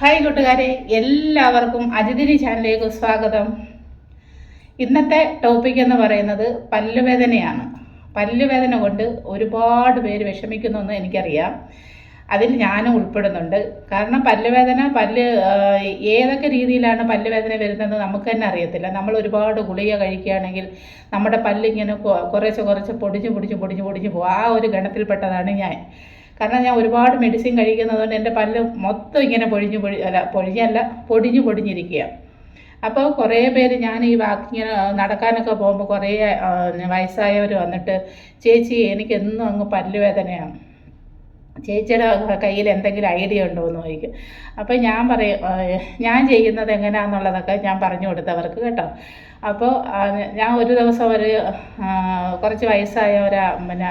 Hi കൂട്ടുകാരെ എല്ലാവർക്കും അജിതിരി ചാനലിലേക്ക് സ്വാഗതം. ഇന്നത്തെ ടോപ്പിക് എന്ന് പറയുന്നത് പല്ലുവേദനയാണ്. പല്ലുവേദന കൊണ്ട് ഒരുപാട് പേര് വിഷമിക്കുന്നെന്ന് എനിക്കറിയാം. അതിൽ ഞാനും ഉൾപ്പെടുന്നുണ്ട്. കാരണം പല്ലുവേദന പല്ല് ഏതൊക്കെ രീതിയിലാണ് പല്ലുവേദന വരുന്നത് നമുക്ക് തന്നെ അറിയത്തില്ല. നമ്മൾ ഒരുപാട് ഗുളിക കഴിക്കുകയാണെങ്കിൽ നമ്മുടെ പല്ലിങ്ങനെ കുറേശ്ശെ കുറച്ച് പൊടിച്ച് പൊടിച്ച് പൊടിച്ച് പൊടിച്ച് പോകും ആ ഒരു ഗണത്തിൽപ്പെട്ടതാണ് ഞാൻ. കാരണം ഞാൻ ഒരുപാട് മെഡിസിൻ കഴിക്കുന്നതുകൊണ്ട് എന്റെ പല്ല് മൊത്തം ഇങ്ങനെ പൊഴിഞ്ഞു പൊഴി അല്ല പൊഴിഞ്ഞല്ല പൊടിഞ്ഞു പൊടിഞ്ഞിരിക്കുക അപ്പോൾ കുറേ പേര് ഞാൻ ഈ വാക്കിങ്ങനെ നടക്കാനൊക്കെ പോകുമ്പോൾ കുറേ വയസ്സായവർ വന്നിട്ട് ചേച്ചി എനിക്ക് എന്നും അങ്ങ് പല്ലുവേദനയാണ്. ചേച്ചിയുടെ കയ്യിൽ എന്തെങ്കിലും ഐഡിയ ഉണ്ടോ? എന്ന് ചോദിക്കും. അപ്പോൾ ഞാൻ പറയും ഞാൻ ചെയ്യുന്നത് എങ്ങനെയാണെന്നുള്ളതൊക്കെ ഞാൻ പറഞ്ഞു കൊടുത്തവർക്ക് കേട്ടോ. അപ്പോൾ ഞാൻ ഒരു ദിവസം ഒരു കുറച്ച് വയസ്സായ ഒരു പിന്നെ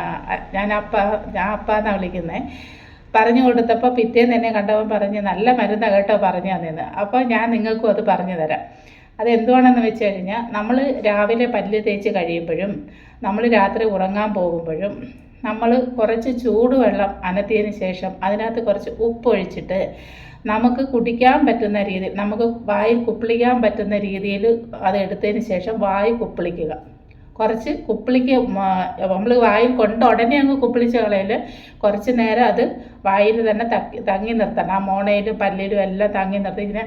ഞാൻ അപ്പ ഞാൻ അപ്പ എന്നാണ് വിളിക്കുന്നത് പറഞ്ഞു കൊടുത്തപ്പോൾ പിറ്റേന്ന് എന്നെ കണ്ടവൻ പറഞ്ഞ് നല്ല മരുന്നാണ് കേട്ടോ പറഞ്ഞു തന്നേന്ന്. അപ്പോൾ ഞാൻ നിങ്ങൾക്കും അത് പറഞ്ഞു തരാം. അത് എന്തുവാണെന്ന് വെച്ച് കഴിഞ്ഞാൽ നമ്മൾ രാവിലെ പല്ല് തേച്ച് കഴിയുമ്പോഴും നമ്മൾ രാത്രി ഉറങ്ങാൻ പോകുമ്പോഴും നമ്മൾ കുറച്ച് ചൂടുവെള്ളം അനത്തിയതിന് ശേഷം അതിനകത്ത് കുറച്ച് ഉപ്പ് ഒഴിച്ചിട്ട് നമുക്ക് കുടിക്കാൻ പറ്റുന്ന രീതിയിൽ നമുക്ക് വായിൽ കുപ്പിളിക്കാൻ പറ്റുന്ന രീതിയിൽ അത് എടുത്തതിന് ശേഷം വായി കുപ്പിളിക്കുക. കുറച്ച് കുപ്പിളിക്ക് നമ്മൾ വായിൽ കൊണ്ട് ഉടനെ അങ്ങ് കുപ്പിളിച്ച് കളയൽ കുറച്ച് നേരം അത് വായിൽ തന്നെ തങ്ങി നിർത്തണം. ആ മോണയിലും പല്ലിലും എല്ലാം തങ്ങി നിർത്തി. ഇങ്ങനെ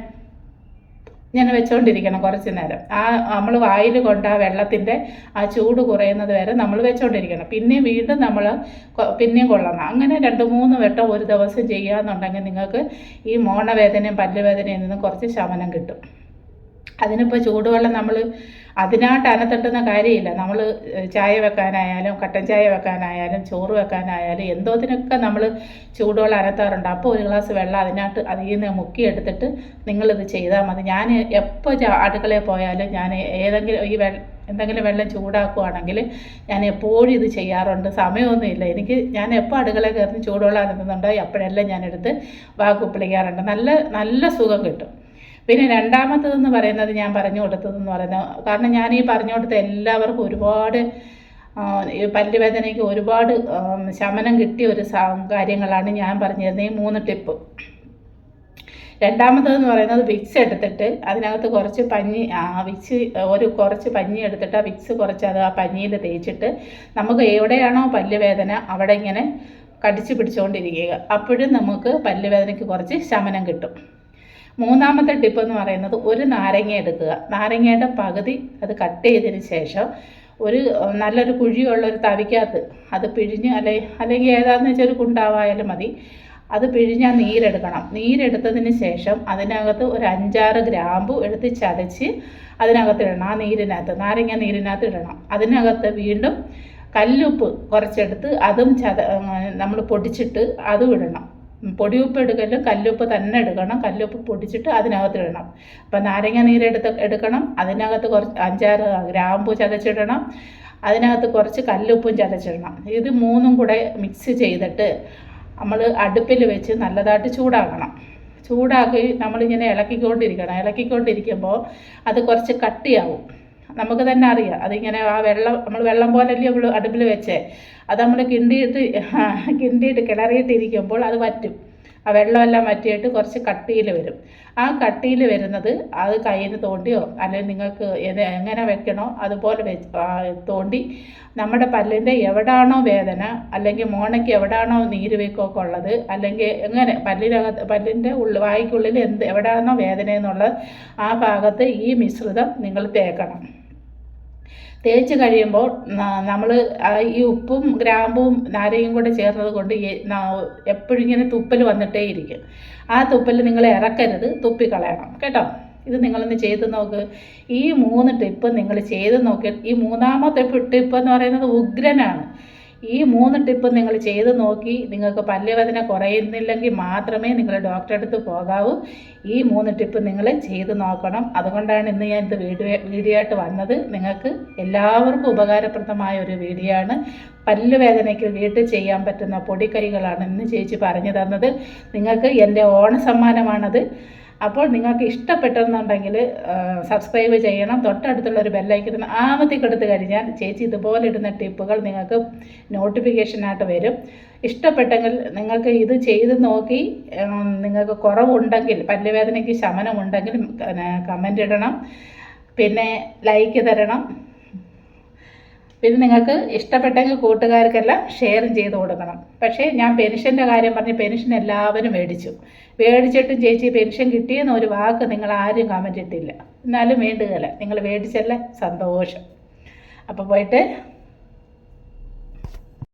ഇങ്ങനെ വെച്ചുകൊണ്ടിരിക്കണം കുറച്ച് നേരം. ആ നമ്മൾ വായിൽ കൊണ്ട് ആ വെള്ളത്തിന്റെ ആ ചൂട് കുറയുന്നത് വരെ നമ്മൾ വെച്ചുകൊണ്ടിരിക്കണം പിന്നെ വീണ്ടും നമ്മൾ പിന്നെയും കൊള്ളണം. അങ്ങനെ രണ്ട് മൂന്ന് വട്ടം ഒരു ദിവസം ചെയ്യാന്നുണ്ടെങ്കിൽ നിങ്ങൾക്ക് ഈ മോണവേദനയും പല്ലുവേദനയിൽ നിന്നും കുറച്ച് ശമനം കിട്ടും. അതിനിപ്പോൾ ചൂടുവെള്ളം നമ്മൾ അതിനായിട്ട് അനത്തട്ടുന്ന കാര്യമില്ല. നമ്മൾ ചായ വെക്കാനായാലും കട്ടൻ ചായ വെക്കാനായാലും ചോറ് വെക്കാനായാലും എന്തോതിനൊക്കെ നമ്മൾ ചൂടുവെള്ളം അനത്താറുണ്ട്. അപ്പോൾ ഒരു ഗ്ലാസ് വെള്ളം അതിനകത്ത് അതിൽ നിന്ന് മുക്കിയെടുത്തിട്ട് നിങ്ങളിത് ചെയ്താൽ മതി. ഞാൻ എപ്പോൾ അടുക്കളയിൽ പോയാലും ഞാൻ ഏതെങ്കിലും ഈ വെള്ളം എന്തെങ്കിലും വെള്ളം ചൂടാക്കുവാണെങ്കിൽ ഞാൻ എപ്പോഴും ഇത് ചെയ്യാറുണ്ട്. സമയമൊന്നുമില്ല എനിക്ക് ഞാൻ എപ്പോൾ അടുക്കളയിൽ കയറി ചൂടുവെള്ളം അനത്തുന്നുണ്ടോ അപ്പോഴെല്ലാം ഞാനെടുത്ത് വാക്കുപ്പിളിക്കാറുണ്ട്. നല്ല നല്ല സുഖം കിട്ടും. പിന്നെ രണ്ടാമത്തതെന്ന് പറയുന്നത് ഞാൻ പറഞ്ഞു കൊടുത്തതെന്ന് പറയുന്നത് കാരണം ഞാൻ ഈ പറഞ്ഞു കൊടുത്ത എല്ലാവർക്കും ഒരുപാട് പല്ലുവേദനയ്ക്ക് ഒരുപാട് ശമനം കിട്ടിയ ഒരു കാര്യങ്ങളാണ് ഞാൻ പറഞ്ഞു തരുന്നത് ഈ മൂന്ന് ടിപ്പ്. രണ്ടാമത്തതെന്ന് പറയുന്നത് വിക്സ് എടുത്തിട്ട് അതിനകത്ത് കുറച്ച് പഞ്ഞി ആ വിക്സ് ഒരു കുറച്ച് പഞ്ഞി എടുത്തിട്ട് ആ വിക്സ് കുറച്ച് അത് ആ പഞ്ഞിയിൽ തേച്ചിട്ട് നമുക്ക് എവിടെയാണോ പല്ലുവേദന അവിടെ ഇങ്ങനെ കടിച്ചു പിടിച്ചുകൊണ്ടിരിക്കുക. അപ്പോഴും നമുക്ക് പല്ലുവേദനയ്ക്ക് കുറച്ച് ശമനം കിട്ടും. മൂന്നാമത്തെ ടിപ്പ് എന്ന് പറയുന്നത് ഒരു നാരങ്ങ എടുക്കുക. നാരങ്ങയുടെ പകുതി അത് കട്ട് ചെയ്തതിന് ശേഷം ഒരു നല്ലൊരു കുഴിയുള്ള ഒരു തവിക്കകത്ത് അത് പിഴിഞ്ഞ് അല്ലെ അല്ലെങ്കിൽ ഏതാണെന്ന് വെച്ചാൽ ഒരു കുണ്ടാവായാലും മതി. അത് പിഴിഞ്ഞ് ആ നീരെടുക്കണം. നീരെടുത്തതിന് ശേഷം അതിനകത്ത് ഒരു അഞ്ചാറ് ഗ്രാമ്പു എടുത്ത് ചതച്ച് അതിനകത്ത് ഇടണം. ആ നീരിനകത്ത് നാരങ്ങ നീരിനകത്ത് ഇടണം. അതിനകത്ത് വീണ്ടും കല്ലുപ്പ് കുറച്ചെടുത്ത് അതും ചത നമ്മൾ പൊടിച്ചിട്ട് അതും ഇടണം. പൊടിയുപ്പ് എടുക്കലും കല്ലുപ്പ് തന്നെ എടുക്കണം. കല്ലുപ്പ് പൊടിച്ചിട്ട് അതിനകത്ത് ഇടണം അപ്പം നാരങ്ങ നീരെടുത്ത് എടുക്കണം. അതിനകത്ത് കുറച്ച് അഞ്ചാറ് ഗ്രാമ്പു ചതച്ചിടണം. അതിനകത്ത് കുറച്ച് കല്ലുപ്പും ചതച്ചിടണം. ഇത് മൂന്നും കൂടെ മിക്സ് ചെയ്തിട്ട് നമ്മൾ അടുപ്പിൽ വെച്ച് നല്ലതായിട്ട് ചൂടാക്കണം. ചൂടാക്കി നമ്മളിങ്ങനെ ഇളക്കിക്കൊണ്ടിരിക്കണം. ഇളക്കിക്കൊണ്ടിരിക്കുമ്പോൾ അത് കുറച്ച് കട്ടിയാവും. നമുക്ക് തന്നെ അറിയാം. അതിങ്ങനെ ആ വെള്ളം നമ്മൾ വെള്ളം പോലല്ലേ നമ്മൾ അടുപ്പിൽ വെച്ചേ. അത് നമ്മൾ കിണ്ടിയിട്ട് കിണ്ടിയിട്ട് കിളറിയിട്ടിരിക്കുമ്പോൾ അത് വറ്റും. ആ വെള്ളമെല്ലാം വറ്റിയിട്ട് കുറച്ച് കട്ടിയിൽ വരും. ആ കട്ടിയിൽ വരുന്നത് അത് കയ്യിൽ തോണ്ടിയോ അല്ലെങ്കിൽ നിങ്ങൾക്ക് എങ്ങനെ വെക്കണോ അതുപോലെ വെച്ച് തോണ്ടി നമ്മുടെ പല്ലിന്റെ എവിടാണോ വേദന അല്ലെങ്കിൽ മോണയ്ക്ക് എവിടാണോ നീര് വീക്കമൊക്കെ ഉള്ളത് അല്ലെങ്കിൽ എങ്ങനെ പല്ലിനകത്ത് പല്ലിന്റെ ഉള്ളിൽ വായ്ക്കുള്ളിൽ എന്ത് എവിടാണോ വേദന എന്നുള്ളത് ആ ഭാഗത്ത് ഈ മിശ്രിതം നിങ്ങൾ തേക്കണം. തേച്ച് കഴിയുമ്പോൾ നമ്മൾ ഈ ഉപ്പും ഗ്രാമ്പും നാരയും കൂടെ ചേർന്നത് കൊണ്ട് എപ്പോഴും ഇങ്ങനെ തുപ്പൽ വന്നിട്ടേ ഇരിക്കും ആ തുപ്പൽ നിങ്ങൾ ഇറക്കരുത് തുപ്പിക്കളയണം. കേട്ടോ? ഇത് നിങ്ങളൊന്ന് ചെയ്ത് നോക്ക്. ഈ മൂന്ന് ടിപ്പ് നിങ്ങൾ ചെയ്ത് നോക്കി ഈ മൂന്നാമത്തെ ടിപ്പ് എന്ന് പറയുന്നത് ഉഗ്രനാണ്. ഈ മൂന്ന് ടിപ്പ് നിങ്ങൾ ചെയ്ത് നോക്കി. നിങ്ങൾക്ക് പല്ലുവേദന കുറയുന്നില്ലെങ്കിൽ മാത്രമേ നിങ്ങൾ ഡോക്ടറെ അടുത്ത് പോകാവൂ. ഈ മൂന്ന് ടിപ്പ് നിങ്ങൾ ചെയ്ത് നോക്കണം. അതുകൊണ്ടാണ് ഇന്ന് ഞാൻ ഇത് വീഡിയോ വീഡിയോ ആയിട്ട് വന്നത്. നിങ്ങൾക്ക് എല്ലാവർക്കും ഉപകാരപ്രദമായ ഒരു വീഡിയോ ആണ്. പല്ലുവേദനയ്ക്ക് വീട്ടിൽ ചെയ്യാൻ പറ്റുന്ന പൊടിക്കൈകളാണ് ഇന്ന് ചേച്ചി പറഞ്ഞു തന്നത്. നിങ്ങൾക്ക് എന്റെ ഓണ സമ്മാനമാണത് അപ്പോൾ നിങ്ങൾക്ക് ഇഷ്ടപ്പെട്ടെന്നുണ്ടെങ്കിൽ സബ്സ്ക്രൈബ് ചെയ്യണം. തൊട്ടടുത്തുള്ള ഒരു ബെല്ലൈക്കൻ ആമത്തി കൊടുത്തു കഴിഞ്ഞാൽ ചേച്ചി ഇതുപോലെ ഇടുന്ന ടിപ്പുകൾ നിങ്ങൾക്ക് നോട്ടിഫിക്കേഷനായിട്ട് വരും. ഇഷ്ടപ്പെട്ടെങ്കിൽ നിങ്ങൾക്ക് ഇത് ചെയ്ത് നോക്കി നിങ്ങൾക്ക് കുറവുണ്ടെങ്കിൽ പല്ലുവേദനയ്ക്ക് ശമനമുണ്ടെങ്കിൽ കമന്റ് ഇടണം. പിന്നെ ലൈക്ക് തരണം. പിന്നെ നിങ്ങൾക്ക് ഇഷ്ടപ്പെട്ടെങ്കിൽ കൂട്ടുകാർക്കെല്ലാം ഷെയർ ചെയ്ത് കൊടുക്കണം. പക്ഷേ ഞാൻ പെൻഷന്റെ കാര്യം പറഞ്ഞ് പെൻഷൻ എല്ലാവരും മേടിച്ചു. മേടിച്ചിട്ടും ചേച്ചി പെൻഷൻ കിട്ടിയെന്ന് ഒരു വാക്ക് നിങ്ങൾ ആരും കമന്റ് ഇട്ടില്ല. എന്നാലും വേണ്ടുകയില്ല നിങ്ങൾ മേടിച്ചല്ല? സന്തോഷം. അപ്പോൾ പോയിട്ട്